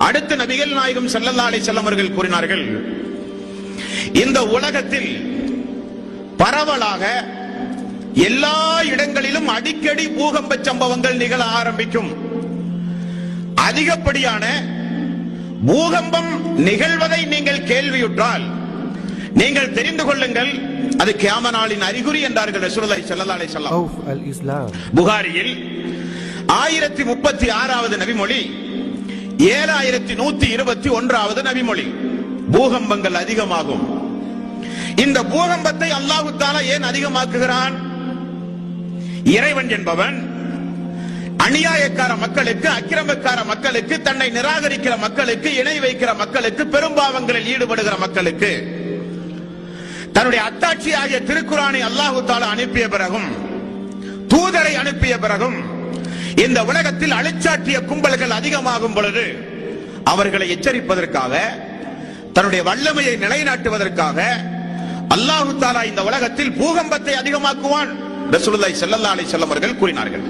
அடுத்து நபிகள் நாயகம் செல்லல்லா அலை செல்லம் அவர்கள் கூறினார்கள் இந்த உலகத்தில் பரவலாக எல்லா இடங்களிலும் அடிக்கடி பூகம்ப சம்பவங்கள் நிகழ ஆரம்பிக்கும். அதிகப்படியான பூகம்பம் நிகழ்வதை நீங்கள் கேள்வியுற்றால் நீங்கள் தெரிந்து கொள்ளுங்கள் அது கியாமனாளின் அறிகுறி என்றார்கள் ரசூலுல்லாஹி ஸல்லல்லாஹு அலைஹி புகாரியில் ஆயிரத்தி முப்பத்தி ஆறாவது நபிமொழி ஏழாயிரத்தி நூத்தி இருபத்தி ஒன்றாவது நபிமொழி. பூகம்பங்கள் அதிகமாகும். இந்த பூகம்பத்தை அல்லாஹு தாலா ஏன் அதிகமாக்குகிறான்? இறைவன் என்பவன் அநியாயக்கார மக்களுக்கு அக்கிரமக்கார மக்களுக்கு தன்னை நிராகரிக்கிற மக்களுக்கு இணை வைக்கிற மக்களுக்கு பெரும்பாவங்களில் ஈடுபடுகிற மக்களுக்கு தன்னுடைய அத்தாட்சி ஆகிய திருக்குறானை அல்லாஹு தாலா அனுப்பிய பிறகும் தூதரை அனுப்பிய பிறகும் இந்த உலகத்தில் அழிச்சாற்றிய கும்பல்கள் அதிகமாகும் பொழுது அவர்களை எச்சரிப்பதற்காக தன்னுடைய வல்லமையை நிலைநாட்டுவதற்காக அல்லாஹு தாலா இந்த உலகத்தில் பூகம்பத்தை அதிகமாக்குவான். ரசூலுல்லாஹி ஸல்லல்லாஹு அலைஹி வஸல்லம் அவர்கள் கூறினார்கள்.